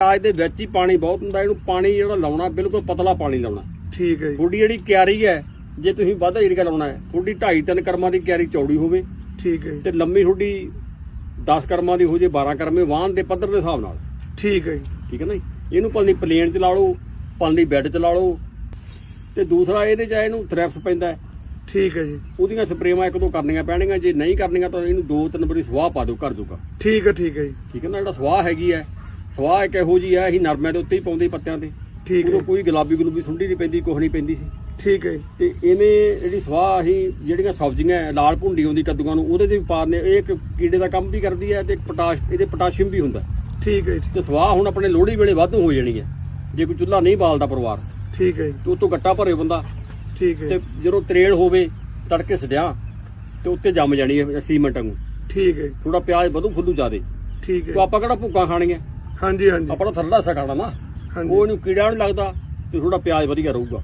ਪਿਆਜ਼ ਦੇ ਵਿੱਚ ਹੀ ਪਾਣੀ ਬਹੁਤ ਹੁੰਦਾ ਇਹਨੂੰ ਪਾਣੀ ਜਿਹੜਾ ਲਾਉਣਾ ਬਿਲਕੁਲ ਪਤਲਾ ਪਾਣੀ ਲਾਉਣਾ। ਠੀਕ ਹੈ ਜੀ। ਤੁਹਾਡੀ ਜਿਹੜੀ ਕਿਆਰੀ ਹੈ ਜੇ ਤੁਸੀਂ ਵਾਧਾ ਏਰੀਆ ਲਾਉਣਾ ਹੈ ਤੁਹਾਡੀ 2.5 3 ਕਰਮਾਂ ਦੀ ਕਿਆਰੀ ਚੌੜੀ ਹੋਵੇ ਠੀਕ ਹੈ ਤੇ ਲੰਮੀ ਤੁਹਾਡੀ 10 ਕਰਮਾਂ ਦੀ ਹੋ ਜੇ 12 ਕਰਮੇ ਵਾਹਨ ਦੇ ਪੱਧਰ ਦੇ ਹਿਸਾਬ ਨਾਲ। ਠੀਕ ਹੈ ਜੀ। ਠੀਕ ਹੈ ਨਾ? ਇਹਨੂੰ ਪਲਨੀ ਪਲੇਨ ਚ ਲਾ ਲਓ ਪਲਨੀ ਬੈੱਡ ਚ ਲਾ ਲਓ ਤੇ ਦੂਸਰਾ ਇਹਦੇ ਚ ਇਹਨੂੰ ਥ੍ਰੈਪਸ ਪੈਂਦਾ। ਠੀਕ ਹੈ ਜੀ। ਉਹਦੀਆਂ ਸਪਰੇਵਾਂ ਇੱਕ ਦੋ ਕਰਨੀਆਂ ਪੈਣਗੀਆਂ ਜੇ ਨਹੀਂ ਕਰਨੀਆਂ ਤਾਂ ਇਹਨੂੰ ਦੋ ਤਿੰਨ ਵਾਰੀ ਸਵਾਹ ਪਾ ਦਿਓ ਘਰ ਜੋਗਾ। ਠੀਕ ਹੈ ਠੀਕ ਹੈ ਜੀ। ਠੀਕ ਹੈ ਨਾ? ਜਿਹੜਾ ਸਵਾਹ ਹੈਗੀ ਹੈ ਸਵਾਹ ਇੱਕ ਇਹੋ ਜੀ ਹੈ ਅਸੀਂ ਨਰਮੇ ਦੇ ਉੱਤੇ ਹੀ ਪਾਉਂਦੇ ਪੱਤਿਆਂ ਤੇ। ਠੀਕ ਹੈ। ਉਦੋਂ ਕੋਈ ਗੁਲਾਬੀ ਗਲੂਬੀ ਸੁੰਡੀ ਨਹੀਂ ਪੈਂਦੀ ਕੁਛ ਨਹੀਂ ਪੈਂਦੀ ਸੀ। ਠੀਕ ਹੈ ਜੀ। ਤੇ ਐਵੇਂ ਜਿਹੜੀ ਸਵਾਹ ਅਸੀਂ ਜਿਹੜੀਆਂ ਸਬਜ਼ੀਆਂ ਹੈ, ਲਾਲ ਭੁੰਡੀ ਆਉਂਦੀ ਕੱਦੂਆਂ ਨੂੰ ਉਹਦੇ ਤੇ ਵੀ ਪਾ ਦਿੰਦੇ ਇਹ ਇੱਕ ਕੀੜੇ ਦਾ ਕੰਮ ਵੀ ਕਰਦੀ ਹੈ ਤੇ ਪੋਟਾਸ਼ ਇਹਦੇ ਪੋਟਾਸ਼ੀਅਮ ਵੀ ਹੁੰਦਾ। ਠੀਕ ਹੈ ਜੀ। ਤੇ ਸਵਾਹ ਹੁਣ ਆਪਣੇ ਲੋਹੜੀ ਵੇਲੇ ਵਾਧੂ ਹੋ ਜਾਣੀ ਹੈ। ਜੇ ਕੋਈ ਚੁੱਲ੍ਹਾ ਨਹੀਂ ਬਾਲਦਾ ਪਰਿਵਾਰ ਠੀਕ ਹੈ ਜੀ। ਤੇ ਉਤੋਂ ਗੱਟਾ ਭਰੇ ਬੰਦਾ। ਠੀਕ ਹੈ ਤੇ ਜੀ, ਜਦੋਂ ਤਰੇੜ ਹੋਵੇ ਤੜਕੇ ਸੜਿਆ ਤੇ ਉੱਤੇ ਜੰਮ ਜਾਣੀ ਹੈ ਸੀਮੈਂਟ ਵਾਂਗੂ। ਠੀਕ ਹੈ ਜੀ, ਥੋੜਾ ਪਿਆਜ਼ ਵਧੂ ਫੁੱਲੂ ਜ਼ਿਆਦੇ। ਠੀਕ ਤੋ ਹੈ ਆਪਾਂ ਕਿਹੜਾ ਭੁੱਕਾ ਖਾਣੀਆਂ? ਹਾਂਜੀ ਹਾਂਜੀ। ਆਪਣਾ ਥਰੜਾ ਸਾ ਖਾਣਾ ਨਾ ਹਾਂਜੀ। ਉਹ ਇਹਨੂੰ ਕੀੜਾ ਨਹੀਂ ਲੱਗਦਾ ਤੇ ਥੋੜਾ ਪਿਆਜ਼ ਵਧੀਆ ਰਹੂਗਾ।